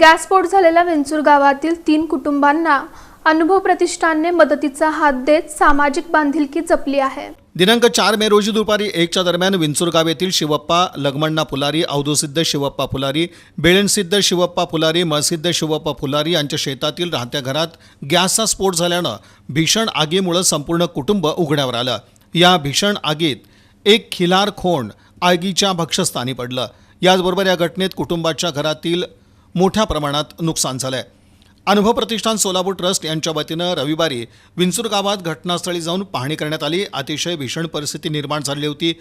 गॅसस्फोट झालेल्या विंचूर गावातील तीन कुटुंबांना अनुभव प्रतिष्ठानने मदतीचा हात देत सामाजिक बांधिलकी जपली आहे. दिनांक चार मे रोजी दुपारी एकच्या दरम्यान विंचुरगाव येथील शिवप्पा लगमण्णा फुलारी अवधूसिद्ध शिवप्पा फुलारी बेळणसिद्ध शिवप्पा फुलारी मळसिद्ध शिवप्पा फुलारी यांच्या शेतातील राहत्या घरात गॅसचा स्फोट झाल्यानं भीषण आगीमुळे संपूर्ण कुटुंब उघड्यावर आलं. या भीषण आगीत एक खिलार खोंड आगीच्या भक्षस्थानी पडलं. याचबरोबर या घटनेत कुटुंबाच्या घरातील मोठ्या प्रमाणात नुकसान झालं आहे अनुभव प्रतिष्ठान सोलापूर ट्रस्ट यांच्या वतीनं रविवारी विंचूर गावात घटनास्थळी जाऊन पाहणी करण्यात आली. अतिशय भीषण परिस्थिती निर्माण झाली होती.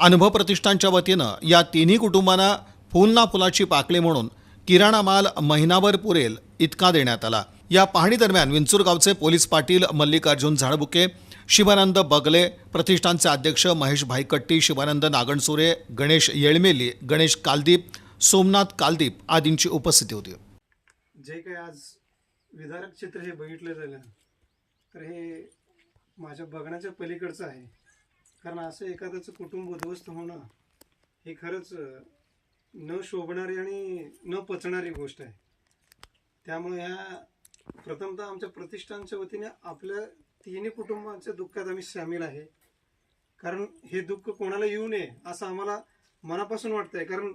अनुभव प्रतिष्ठानच्या वतीनं या तिन्ही कुटुंबांना फुल ना फुलाची पाकळी म्हणून किराणा माल महिनाभर पुरेल इतका देण्यात आला. या पाहणी दरम्यान विंचूर गावचे पोलीस पाटील मल्लिकार्जुन झाडबुके शिवानंद बगले प्रतिष्ठानचे अध्यक्ष महेश भाईकट्टी शिवानंद नागणसुरे गणेश येळमेली गणेश कालदीप सोमनाथ कालदीप आदींची उपस्थिती होती. जे काही आज विदारक चित्र हे बघितलं झालं तर हे माझ्या बघण्याच्या पलीकडचं आहे. कारण असं एखाद्याचं कुटुंब उद्ध्वस्त होणं ही खरंच न शोभणारी आणि न पचणारी गोष्ट आहे. त्यामुळे ह्या प्रथमतः आमच्या प्रतिष्ठानच्या वतीने आपल्या तिन्ही कुटुंबांच्या दुःखात आम्ही सामील आहे. कारण हे दुःख कोणाला येऊ नये असं आम्हाला मनापासून वाटतंय. कारण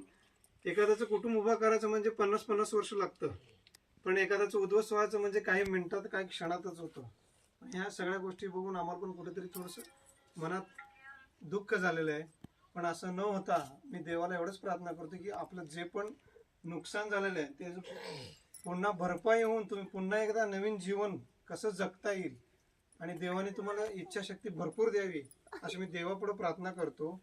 एखाद्याचं कुटुंब उभा करायचं म्हणजे पन्नास पन्नास वर्ष लागतं. पण एखाद्याचं उद्ध्वस्त व्हायचं म्हणजे काही मिनिटात काही क्षणातच होतं. ह्या सगळ्या गोष्टी बघून आम्हाला पण कुठेतरी थोडंसं मनात दुःख झालेलं आहे. पण असं न होता मी देवाला एवढंच प्रार्थना करतो की आपलं जे पण नुकसान झालेलं आहे ते पुन्हा भरपाई होऊन तुम्ही पुन्हा एकदा नवीन जीवन कसं जगता येईल? आणि देवाने तुम्हाला इच्छाशक्ती भरपूर द्यावी अशी मी देवापुढे प्रार्थना करतो.